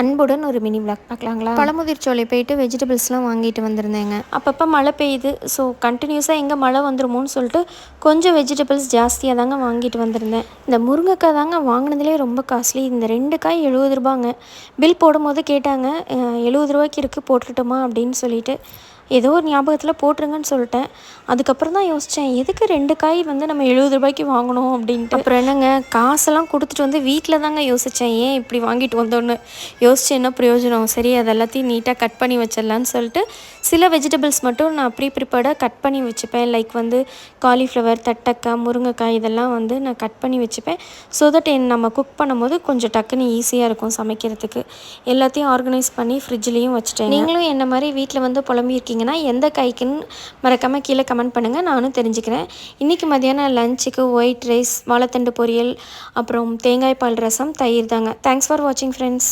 அன்புடன் ஒரு mini vlog பார்க்கலாங்களா? Pazhamudhir Solai போயிட்டு வெஜிடபிள்ஸ்லாம் வாங்கிட்டு வந்திருந்தேங்க. அப்பப்போ மழை பெய்யுது. ஸோ கண்டினியூஸாக எங்கே மழை வந்துருமோன்னு சொல்லிட்டு கொஞ்சம் வெஜிடபிள்ஸ் ஜாஸ்தியாக தாங்க வாங்கிட்டு வந்திருந்தேன். இந்த முருங்கைக்காய் தாங்க வாங்கினதுலேயே ரொம்ப காஸ்ட்லி இந்த ரெண்டு காய் எழுபது ரூபாங்க. பில் போடும்போது கேட்டாங்க எழுபது ரூபாய்க்கு இருக்குது போட்டுட்டுமா? அப்படின்னு சொல்லிட்டு ஏதோ ஒரு ஞாபகத்தில் போட்டுருங்கன்னு சொல்லிட்டேன். அதுக்கப்புறம் தான் யோசித்தேன் எதுக்கு ரெண்டு காய் வந்து நம்ம எழுபது ரூபாய்க்கு வாங்கணும் அப்படின்ட்டு. அப்புறம் என்னங்க? காசெல்லாம் கொடுத்துட்டு வந்து வீட்டில் தாங்க யோசித்தேன் ஏன் இப்படி வாங்கிட்டு வந்தோன்னு. யோசிச்சு என்ன பிரயோஜனம்? சரி அது எல்லாத்தையும் நீட்டாக கட் பண்ணி வச்சிடலான்னு சொல்லிட்டு சில வெஜிடபிள்ஸ் மட்டும் நான் ப்ரீ ப்ரிப்பேர்டாக கட் பண்ணி வச்சுப்பேன். லைக் வந்து காலிஃப்ளவர் தட்டக்காய் முருங்கைக்காய் இதெல்லாம் வந்து நான் கட் பண்ணி வச்சுப்பேன். ஸோ தட் நம்ம குக் பண்ணும்போது கொஞ்சம் டக்குன்னு ஈஸியாக இருக்கும் சமைக்கிறதுக்கு. எல்லாத்தையும் ஆர்கனைஸ் பண்ணி ஃப்ரிட்ஜ்லேயும் வச்சுட்டேன் நீங்களும் என்ன மாதிரி வீட்டில் வந்து புலம்பியிருக்கீங்கன்னா எந்த காய்க்குன்னு மறக்காமல் கீழே கமெண்ட் பண்ணுங்கள் நானும் தெரிஞ்சுக்கிறேன். இன்றைக்கி மதியானம் லஞ்சுக்கு ஒயிட் ரைஸ் வாழைத்தண்டு பொரியல் அப்புறம் தேங்காய் பால் ரசம் தயிர் தாங்க. தேங்க்ஸ் ஃபார் வாட்சிங் ஃப்ரெண்ட்ஸ்